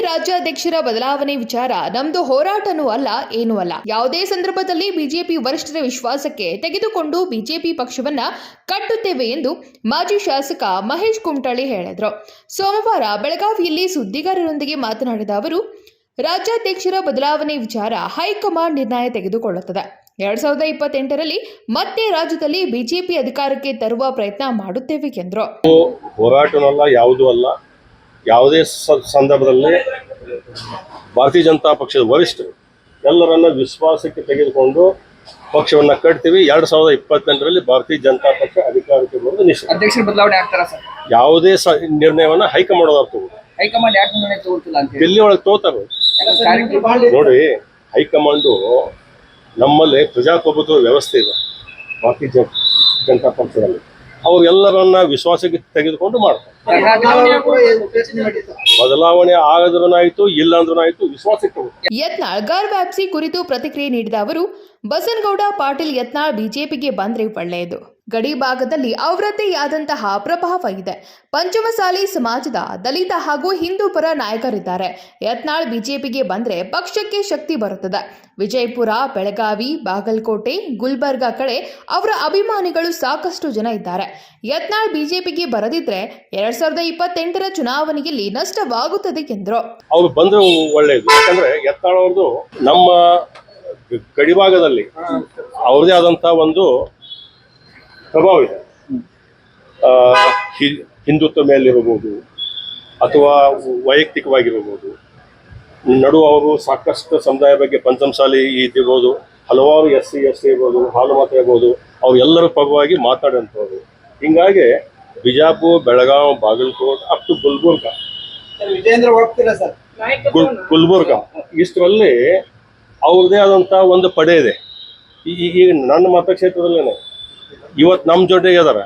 ರಾಜ್ಯಾಧ್ಯಕ್ಷರ ಬದಲಾವಣೆ ವಿಚಾರ ನಮ್ದು ಹೋರಾಟನೂ ಅಲ್ಲ, ಏನೂ ಅಲ್ಲ. ಯಾವುದೇ ಸಂದರ್ಭದಲ್ಲಿ ಬಿಜೆಪಿ ವರಿಷ್ಠರ ವಿಶ್ವಾಸಕ್ಕೆ ತೆಗೆದುಕೊಂಡು ಬಿಜೆಪಿ ಪಕ್ಷವನ್ನ ಕಟ್ಟುತ್ತೇವೆ ಎಂದು ಮಾಜಿ ಶಾಸಕ ಮಹೇಶ್ ಕುಮಟಳ್ಳಿ ಹೇಳಿದರು. ಸೋಮವಾರ ಬೆಳಗಾವಿಯಲ್ಲಿ ಸುದ್ದಿಗಾರರೊಂದಿಗೆ ಮಾತನಾಡಿದ ಅವರು, ರಾಜ್ಯಾಧ್ಯಕ್ಷರ ಬದಲಾವಣೆ ವಿಚಾರ ಹೈಕಮಾಂಡ್ ನಿರ್ಣಯ ತೆಗೆದುಕೊಳ್ಳುತ್ತದೆ. ಎರಡ್ ಸಾವಿರದ ಇಪ್ಪತ್ತೆಂಟರಲ್ಲಿ ಮತ್ತೆ ರಾಜ್ಯದಲ್ಲಿ ಬಿಜೆಪಿ ಅಧಿಕಾರಕ್ಕೆ ತರುವ ಪ್ರಯತ್ನ ಮಾಡುತ್ತೇವೆ ಎಂದರು. ಹೋರಾಟನಲ್ಲ ಯಾವುದೂ ಸಂದರ್ಭದಲ್ಲಿ ಭಾರತೀಯ ಜನತಾ ಪಕ್ಷದ ವರಿಷ್ಠರು ಎಲ್ಲರನ್ನ ವಿಶ್ವಾಸಕ್ಕೆ ತೆಗೆದುಕೊಂಡು ಪಕ್ಷವನ್ನು ಕಟ್ತೀವಿ. ಎರಡ್ ಸಾವಿರದ ಇಪ್ಪತ್ತೆಂಟರಲ್ಲಿ ಭಾರತೀಯ ಜನತಾ ಪಕ್ಷ ಅಧಿಕಾರಕ್ಕೆ ಬರೋದು ನಿಶ್ಚಿತ ಅಧ್ಯಕ್ಷರ ಬದಲಾವಣೆ ಆಗ್ತಾರ ಸರ್? ಯಾವುದೇ ಸ ನಿರ್ಣಯವನ್ನ ಹೈಕಮಾಂಡ್ ಅವ್ರು ತಗೋದು ಹೈಕಮಾಂಡ್ ಯಾಕೆ ನಿರ್ಣಯ ತಗೊಳ್ತಿಲ್ಲ ಅಂತ ಹೇಳಿ? ದಿಲ್ಲಿ ಒಳಗೆ ನೋಡಿ ಹೈಕಮಾಂಡು ನಮ್ಮಲ್ಲಿ ಪ್ರಜಾಪ್ರಭುತ್ವ ವ್ಯವಸ್ಥೆ ಇದೆ ಭಾರತೀಯ ಜನತಾ ಪಕ್ಷದಲ್ಲಿ. ಅವರೆಲ್ಲರನ್ನ ವಿಶ್ವಾಸಕ್ಕೆ ತೆಗೆದುಕೊಂಡು ಮಾಡ್ತಾರೆ. ಬದಲಾವಣೆ ಆಗದ್ರೂ ಆಯ್ತು ಇಲ್ಲ ಅಂದ್ರೂ ತಗೋತಾರೆ ಯತ್ನಾಳ್ ವ್ಯಾಪ್ಸಿ ಕುರಿತು ಪ್ರತಿಕ್ರಿಯೆ ನೀಡಿದ ಅವರು, ಬಸನಗೌಡ ಪಾಟೀಲ್ ಯತ್ನಾಳ್ ಬಿಜೆಪಿಗೆ ಬಂದ್ರೆ ಒಳ್ಳೆಯದು. ಗಡಿ ಭಾಗದಲ್ಲಿ ಅವರದ್ದೇ ಆದಂತಹ ಪ್ರಭಾವ ಇದೆ. ಪಂಚಮಸಾಲಿ ಸಮಾಜದ ದಲಿತ ಹಾಗೂ ಹಿಂದೂ ಪರ ನಾಯಕರಿದ್ದಾರೆ. ಯತ್ನಾಳ್ ಬಿಜೆಪಿಗೆ ಬಂದ್ರೆ ಪಕ್ಷಕ್ಕೆ ಶಕ್ತಿ ಬರುತ್ತದೆ. ವಿಜಯಪುರ, ಬೆಳಗಾವಿ, ಬಾಗಲಕೋಟೆ, ಗುಲ್ಬರ್ಗಾ ಕಡೆ ಅವರ ಅಭಿಮಾನಿಗಳು ಸಾಕಷ್ಟು ಜನ ಇದ್ದಾರೆ. ಯತ್ನಾಳ್ ಬಿಜೆಪಿಗೆ ಬರದಿದ್ರೆ ಎರಡ್ ಸಾವಿರದ ಇಪ್ಪತ್ತೆಂಟರ ಚುನಾವಣೆಯಲ್ಲಿ ನಷ್ಟವಾಗುತ್ತದೆ ಎಂದರು. ಅವ್ರು ಬಂದ್ರೆ ಒಳ್ಳೆಯದು ಯಾಕಂದ್ರೆ ಎತ್ತಾಳ ನಮ್ಮ ಗಡಿಭಾಗದಲ್ಲಿ ಅವ್ರದೇ ಆದಂತ ಒಂದು ಪ್ರಭಾವ ಇದೆ. ಹಿಂದುತ್ವ ಮೇಲಿರಬಹುದು ಅಥವಾ ವೈಯಕ್ತಿಕವಾಗಿರಬಹುದು. ನಡು ಅವರು ಸಾಕಷ್ಟು ಸಮುದಾಯ ಬಗ್ಗೆ ಪಂಚಮಸಾಲಿ ಇದಿರ್ಬೋದು ಹಲವಾರು ಎಸ್ ಸಿ ಎಸ್ ಸಿ ಇರ್ಬೋದು, ಹಾಲು ಮಾತ್ರ ಇರ್ಬೋದು ಅವ್ರು ಎಲ್ಲರ ಪರವಾಗಿ ಮಾತಾಡೋಂಥವ್ರು. ಹಿಂಗಾಗಿ ಬಿಜಾಪುರ ಬೆಳಗಾವ್ ಬಾಗಲಕೋಟ್ ಅಪ್ ಟು ಗುಲ್ಬರ್ಗ. ಗುಲ್ಬುರ್ಗ ಹೋಗ್ತೀರಾ ಸರ್? ಗುಲ್ ಗುಲ್ಬರ್ಗ. ಇಷ್ಟರಲ್ಲಿ ಅವ್ರದೇ ಆದಂಥ ಒಂದು ಪಡೆ ಇದೆ. ಈ- ಈ- ಈಗ ನನ್ನ ಮತಕ್ಷೇತ್ರದಲ್ಲೇ ಇವತ್ತು ನಮ್ಮ ಜೊತೆಗೆ ಅದಾರ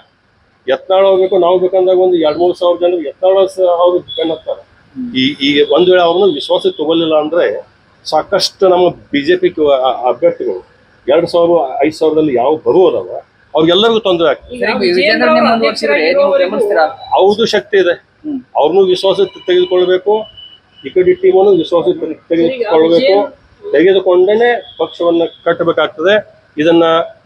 ಎತ್ನಾಳ ಹೋಗ್ಬೇಕು ನಾವು ಬೇಕಂದಾಗ ಒಂದು ಎರಡು ಮೂರು ಸಾವಿರ ಜನ ಎತ್ನಾಳ ಅವ್ರು ಬೆನ್ನತ್ತಾರೆ ಈ ಈಗ ಒಂದು ವೇಳೆ ಅವ್ರನ್ನ ವಿಶ್ವಾಸ ತಗೊಳ್ಳಿಲ್ಲ ಅಂದ್ರೆ ಸಾಕಷ್ಟು ನಮ್ಮ ಬಿ ಜೆ ಪಿ ಅಭ್ಯರ್ಥಿಗಳು ಎರಡು ಸಾವಿರ ಐದು ಸಾವಿರದಲ್ಲಿ ಯಾವ ಬರುವುದವ ಅವ್ರಿಗೆಲ್ಲರಿಗೂ ತೊಂದರೆ ಆಗ್ತದೆ. ಅವ್ರದ್ದು ಶಕ್ತಿ ಇದೆ. ಅವ್ರನ್ನು ವಿಶ್ವಾಸಕ್ಕೆ ತೆಗೆದುಕೊಳ್ಬೇಕು ಈ ಕಡೆ ಟೀಮನ್ನು ವಿಶ್ವಾಸ ತೆಗೆ- ತೆಗೆದುಕೊಳ್ಬೇಕು. ತೆಗೆದುಕೊಂಡೇ ಪಕ್ಷವನ್ನ ಕಟ್ಟಬೇಕಾಗ್ತದೆ. ಇದನ್ನ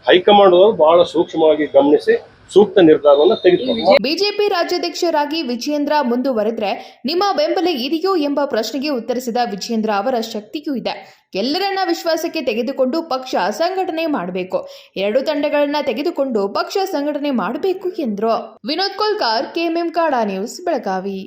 ಹೈಕಮಾಂಡ್ ಅವರು ಬಹಳ ಸೂಕ್ಷ್ಮವಾಗಿ ಗಮನಿಸಿ ಸೂಕ್ತ ನಿರ್ಧಾರವನ್ನು ತೆಗೆದುಕೊಂಡು ಬಿಜೆಪಿ ರಾಜ್ಯಾಧ್ಯಕ್ಷರಾಗಿ ವಿಜಯೇಂದ್ರ ಮುಂದುವರೆದ್ರೆ ನಿಮ್ಮ ಬೆಂಬಲ ಇದೆಯೋ ಎಂಬ ಪ್ರಶ್ನೆಗೆ ಉತ್ತರಿಸಿದ ವಿಜಯೇಂದ್ರ ಅವರ ಶಕ್ತಿಯೂ ಇದೆ. ಎಲ್ಲರನ್ನ ವಿಶ್ವಾಸಕ್ಕೆ ತೆಗೆದುಕೊಂಡು ಪಕ್ಷ ಸಂಘಟನೆ ಮಾಡಬೇಕು. ಎರಡು ತಂಡಗಳನ್ನ ತೆಗೆದುಕೊಂಡು ಪಕ್ಷ ಸಂಘಟನೆ ಮಾಡಬೇಕು ಎಂದರು. ವಿನೋದ್ ಕೋಲ್ಕಾರ್, ಕೆಎಂಎಂ ಕಾಡಾ ನ್ಯೂಸ್, ಬೆಳಗಾವಿ.